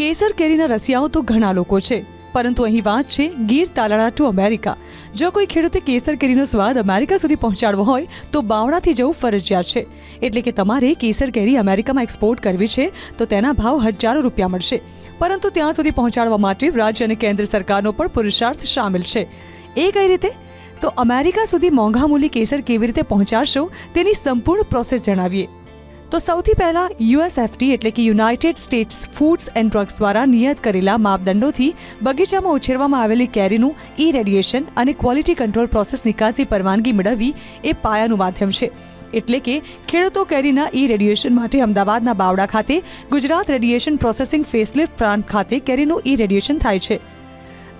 કેસર કેરીના રસિયાઓ તો ઘણા લોકો છે. પરંતુ અહીં વાત છે ગીર તાલાળા ટુ અમેરિકા જો કોઈ ખેડૂતે કેસર કેરીનો સ્વાદ અમેરિકા સુધી પહોંચાડવો હોય, તો બાવળાથી જવું ફરજિયાત છે. એટલે કે તમારે કેસર કેરી અમેરિકામાં એક્સપોર્ટ કરવી છે, તો તેના ભાવ હજારો રૂપિયા મળશે. પરંતુ ત્યાં સુધી પહોંચાડવા માટે રાજ્ય અને કેન્દ્ર સરકારનો પણ પુરુષાર્થ સામેલ છે. એ કઈ રીતે? તો અમેરિકા સુધી મોંઘા મૂલી કેસર કેવી રીતે પહોંચાડશો, તેની સંપૂર્ણ પ્રોસેસ જણાવીએ. તો સૌથી પહેલા યુએસએફટી એટલે કે United States foods and drugs દ્વારા નિયત કરેલા માપદંડોથી બગીચામાં ઉછેરવામાં આવેલી કેરીનું ઈ રેડિયેશન અને ક્વોલિટી કંટ્રોલ પ્રોસેસ નિકાસી પરવાનગી મેળવવી એ પાયાનું માધ્યમ છે. એટલે કે ખેડૂતો કેરીના ઈ રેડિયેશન માટે અમદાવાદના બાવડા ખાતે Gujarat radiation processing facelift plant ખાતે કેરીનું ઈ રેડિયેશન થાય છે.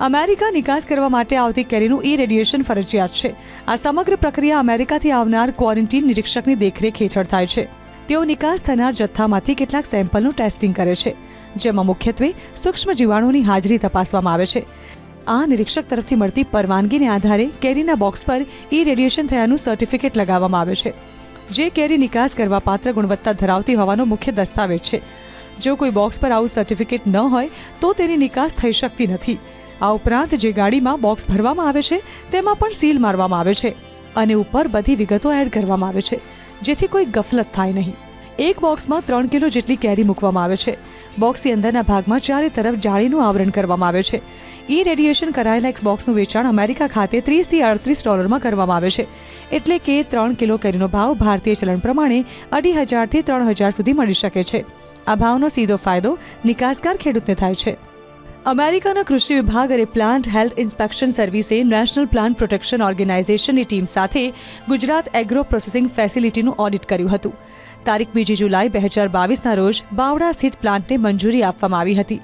અમેરિકા નિકાસ કરવા માટે આવતી કેરીનું ઈ રેડિયેશન ફરજિયાત છે. આ સમગ્ર પ્રક્રિયા અમેરિકાથી આવનાર ક્વોરન્ટીન નિરીક્ષકની દેખરેખ હેઠળ થાય છે. તેઓ નિકાસ થનાર જથ્થામાંથી કેટલાક સેમ્પલનું ટેસ્ટિંગ કરે છે, જેમાં મુખ્યત્વે સૂક્ષ્મ જીવાણુની હાજરી તપાસવામાં આવે છે. આ નિરીક્ષક તરફથી મળતી પરવાનગીને આધારે કેરીના બોક્સ પર ઈ રેડિયેશન થયાનું સર્ટિફિકેટ લગાવવામાં આવે છે. જે કેરી નિકાસ કરવા પાત્ર ગુણવત્તા ધરાવતી હોવાનો મુખ્ય દસ્તાવેજ છે. જો કોઈ બોક્સ પર આવું સર્ટિફિકેટ ન હોય, તો તેની નિકાસ થઈ શકતી નથી. આ ઉપરાંત જે ગાડીમાં બોક્સ ભરવામાં આવે છે, તેમાં પણ સીલ મારવામાં આવે છે અને ઉપર બધી વિગતો એડ કરવામાં આવે છે, જેથી કોઈ ગફલત થાય નહીં. એક બોક્સમાં ત્રણ કિલો જેટલી કેરી મૂકવામાં આવે છે. બોક્સની અંદરના ભાગમાં ચારે તરફ જાળીનું આવરણ કરવામાં આવે છે. ઈ રેડિયેશન કરાયેલા એક બોક્સનું વેચાણ અમેરિકા ખાતે ત્રીસથી અડત્રીસ ડોલરમાં કરવામાં આવે છે. એટલે કે ત્રણ કિલો કેરીનો ભાવ ભારતીય ચલણ પ્રમાણે અઢી હજારથી ત્રણ હજાર સુધી મળી શકે છે. આ ભાવનો સીધો ફાયદો નિકાસકાર ખેડૂતને થાય છે. અમેરિકાના કૃષિ વિભાગ અને પ્લાન્ટ હેલ્થ ઇન્સ્પેક્શન સર્વિસે નેશનલ પ્લાન્ટ પ્રોટેક્શન ઓર્ગેનાઇઝેશનની ટીમ સાથે ગુજરાત એગ્રો પ્રોસેસિંગ ફેસિલિટીનું ઓડિટ કર્યું હતું તારીખ બીજી જુલાઈ બે હજાર બાવીસના રોજ બાવડા સ્થિત પ્લાન્ટને મંજૂરી આપવામાં આવી હતી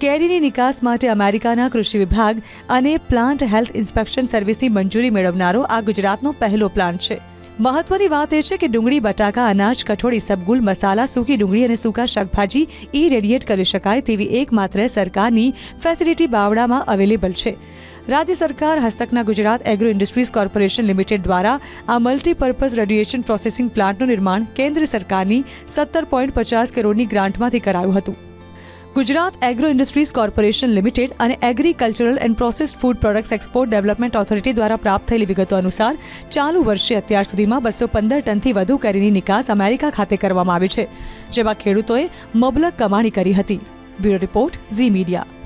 કેરીની નિકાસ માટે અમેરિકાના કૃષિ વિભાગ અને પ્લાન્ટ હેલ્થ ઇન્સ્પેક્શન સર્વિસની મંજૂરી મેળવનારો આ ગુજરાતનો પહેલો પ્લાન્ટ છે મહત્વની વાત એ છે કે ડુંગળી, બટાકા, અનાજ, કઠોળી, સબગુલ, મસાલા, સૂકી ડુંગળી અને સૂકા શાકભાજી ઈ રેડિયેટ કરી શકાય તેવી એકમાત્ર સરકારની ફેસિલિટી બાવડામાં અવેલેબલ છે. રાજ્ય સરકાર, હસ્તકના Gujarat agro industries corporation limited દ્વારા આ મલ્ટીપર્પઝ રેડિયેશન પ્રોસેસિંગ પ્લાન્ટનું નિર્માણ કેન્દ્ર સરકારની સત્તર પોઈન્ટ પચાસ કરોડની ગ્રાન્ટમાંથી કરાયું હતું. Gujarat agro industries corporation limited અને agricultural and processed food products export development authority દ્વારા પ્રાપ્ત થયેલી વિગતો અનુસાર, ચાલુ વર્ષે અત્યાર સુધીમાં બસો પંદર ટનથી વધુ કેરીની નિકાસ અમેરિકા ખાતે કરવામાં આવી છે, જેમાં ખેડૂતોએ મબલક કમાણી કરી હતી. Bureau report Zee media.